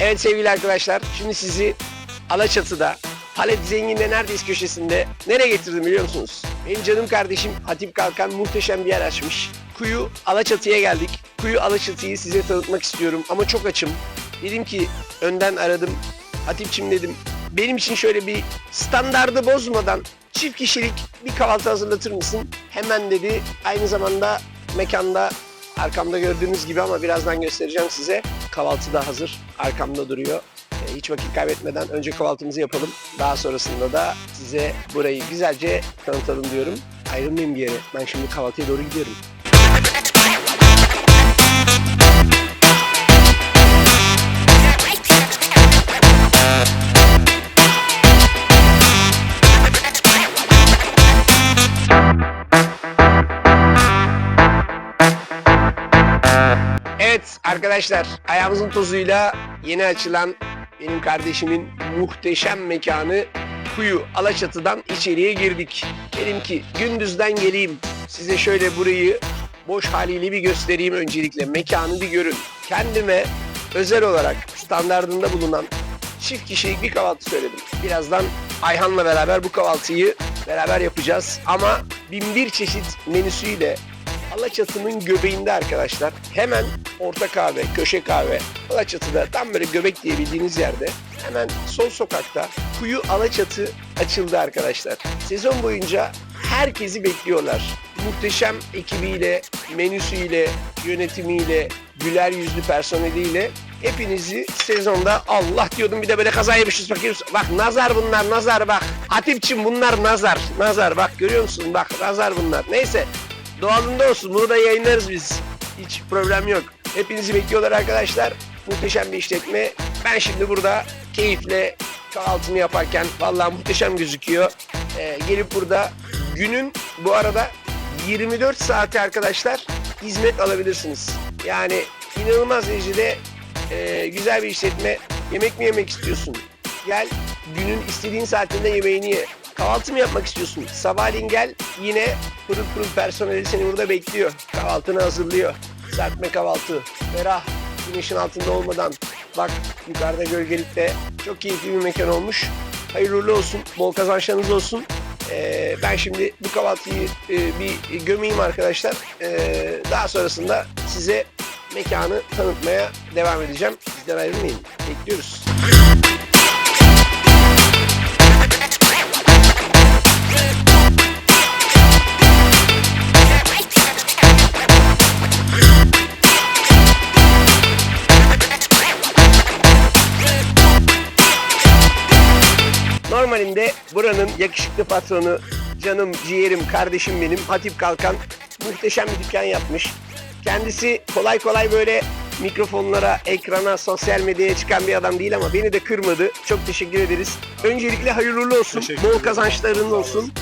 Evet sevgili arkadaşlar, şimdi sizi Alaçatı'da, Palet Zengin'de neredeyiz köşesinde nereye getirdim biliyor musunuz? Benim canım kardeşim Hatip Kalkan muhteşem bir yer açmış. Kuyu Alaçatı'ya geldik. Kuyu Alaçatı'yı size tanıtmak istiyorum ama çok açım. Dedim ki önden aradım. Hatipçim dedim. Benim için şöyle bir standardı bozmadan çift kişilik bir kahvaltı hazırlatır mısın? Hemen dedi. Aynı zamanda mekanda arkamda gördüğünüz gibi ama birazdan göstereceğim size. Kahvaltı da hazır. Arkamda duruyor. E, Hiç vakit kaybetmeden önce kahvaltımızı yapalım. Daha sonrasında da size burayı güzelce tanıtalım diyorum. Ayrılmayın bir yere. Ben şimdi kahvaltıya doğru gidiyorum. Evet arkadaşlar ayağımızın tozuyla yeni açılan benim kardeşimin muhteşem mekanı Kuyu Alaçatı'dan içeriye girdik. Dedim ki gündüzden geleyim size şöyle burayı boş haliyle bir göstereyim öncelikle mekanı bir görün. Kendime özel olarak standardında bulunan çift kişilik bir kahvaltı söyledim. Birazdan Ayhan'la beraber bu kahvaltıyı beraber yapacağız. Ama bin bir çeşit menüsüyle Alaçatı'nın göbeğinde arkadaşlar. Hemen orta kahve, köşe kahve. Alaçatı'da tam böyle göbek diye bildiğiniz yerde. Hemen sol sokakta Kuyu Alaçatı açıldı arkadaşlar. Sezon boyunca herkesi bekliyorlar. Muhteşem ekibiyle, menüsüyle, yönetimiyle, güler yüzlü personeliyle hepinizi sezonda Allah diyordum bir de böyle kaza yemişiz bakıyoruz. Bak nazar bunlar nazar bak. Hatipçim bunlar nazar. Nazar bak görüyor musun? Bak nazar bunlar. Neyse doğalında olsun bunu da yayınlarız biz. Hiç problem yok. Hepinizi bekliyorlar arkadaşlar. Muhteşem bir işletme. Ben şimdi burada keyifle kahvaltımı yaparken vallahi muhteşem gözüküyor. Ee, gelip burada günün bu arada 24 saati arkadaşlar hizmet alabilirsiniz. Yani inanılmaz derecede e, güzel bir işletme. Yemek mi yemek istiyorsun? Gel günün istediğin saatinde yemeğini ye. Kahvaltı mı yapmak istiyorsun? Sabahleyin gel yine pırıl pırıl personeli seni burada bekliyor. Kahvaltını hazırlıyor. Serpme kahvaltı. Ferah. Güneşin altında olmadan. Bak yukarıda gölgelikte. Çok keyifli bir mekan olmuş. Hayırlı olsun. Bol kazançlarınız olsun. Ee, ben şimdi bu kahvaltıyı e, bir gömeyim arkadaşlar. Ee, daha sonrasında size mekanı tanıtmaya devam edeceğim. Bizden ayrılmayın. Bekliyoruz. Normalinde buranın yakışıklı patronu, canım, ciğerim, kardeşim benim Hatip Kalkan muhteşem bir dükkan yapmış. Kendisi kolay kolay böyle mikrofonlara, ekrana, sosyal medyaya çıkan bir adam değil ama beni de kırmadı. Çok teşekkür ederiz. Öncelikle hayırlı uğurlu olsun. Bol kazançların olsun.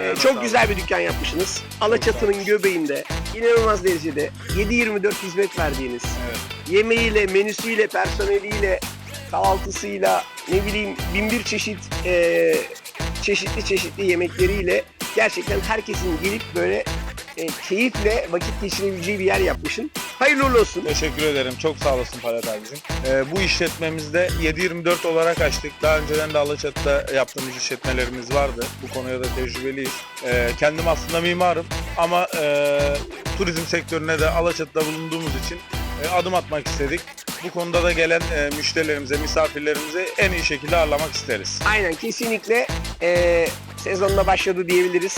Ee, çok güzel bir dükkan yapmışsınız. Alaçatı'nın göbeğinde inanılmaz derecede 7-24 hizmet verdiğiniz Evet. yemeğiyle, menüsüyle, personeliyle, kahvaltısıyla, ne bileyim bin bir çeşit eee, çeşitli çeşitli yemekleriyle gerçekten herkesin gelip böyle e, keyifle vakit geçirebileceği bir yer yapmışsın. Hayırlı olsun. Teşekkür ederim. Çok sağ olasın Palat abicim. Ee, bu işletmemizde 7-24 olarak açtık. Daha önceden de Alaçatı'da yaptığımız işletmelerimiz vardı. Bu konuya da tecrübeliyiz. Ee, kendim aslında mimarım ama e, turizm sektörüne de Alaçatı'da bulunduğumuz için e, adım atmak istedik. Bu konuda da gelen e, müşterilerimize, misafirlerimize en iyi şekilde ağırlamak isteriz. Aynen kesinlikle e, sezonda başladı diyebiliriz.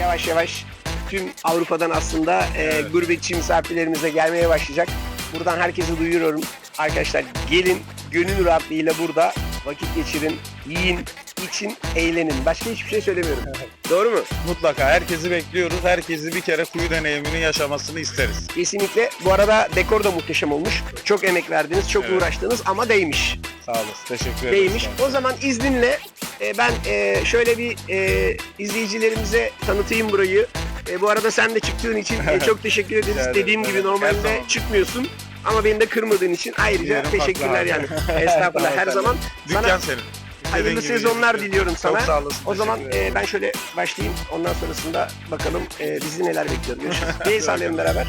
Yavaş yavaş tüm Avrupa'dan aslında e, Evet. gurbetçi misafirlerimiz de gelmeye başlayacak. Buradan herkese duyuruyorum. Arkadaşlar gelin gönül rahatlığıyla burada vakit geçirin, yiyin, için, eğlenin. Başka hiçbir şey söylemiyorum. Doğru mu? Mutlaka herkesi bekliyoruz. Herkesi bir kere kuyu deneyimini yaşamasını isteriz. Kesinlikle. Bu arada dekor da muhteşem olmuş. Çok emek verdiniz, çok Evet. uğraştınız ama değmiş. Sağ olasın. Teşekkür ederim. Değmiş. O zaman izninle e, ben e, şöyle bir e, izleyicilerimize tanıtayım burayı. E, bu arada sen de çıktığın için e, çok teşekkür ederiz. Ederim. Dediğim gibi Evet, her normalde zaman. çıkmıyorsun ama beni de kırmadığın için ayrıca Yerim teşekkürler yani. Estağfurullah her de. zaman. Dükkan Sana senin. Hayırlı sezonlar diliyorum sana. Çok sağ olasın. O zaman e, ben şöyle başlayayım. Ondan sonrasında bakalım e, bizi neler bekliyor. Görüşürüz. Bir sağlayalım beraber.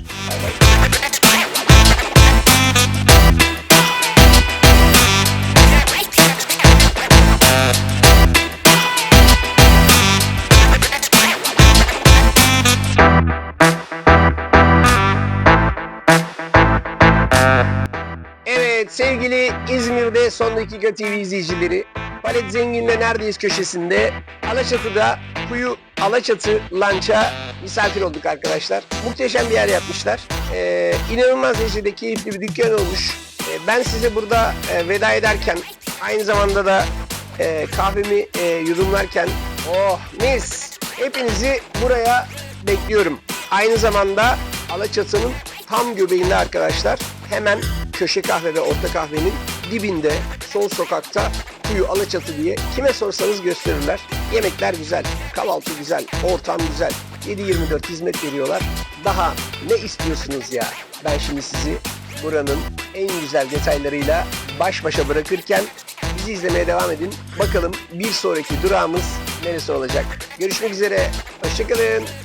Evet sevgili İzmir'de son dakika TV izleyicileri Palet Zengin'le Neredeyiz köşesinde Alaçatı'da Kuyu Alaçatı Lanç'a misafir olduk arkadaşlar. Muhteşem bir yer yapmışlar. Ee, inanılmaz derecede keyifli bir dükkan olmuş. Ee, ben size burada e, veda ederken aynı zamanda da e, kahvemi e, yudumlarken oh mis hepinizi buraya bekliyorum. Aynı zamanda Alaçatı'nın tam göbeğinde arkadaşlar hemen köşe kahve ve orta kahvenin dibinde sol sokakta Kuyu Alaçatı diye kime sorsanız gösterirler. Yemekler güzel, kahvaltı güzel, ortam güzel. 7-24 hizmet veriyorlar. Daha ne istiyorsunuz ya? Ben şimdi sizi buranın en güzel detaylarıyla baş başa bırakırken bizi izlemeye devam edin. Bakalım bir sonraki durağımız neresi olacak? Görüşmek üzere. Hoşçakalın.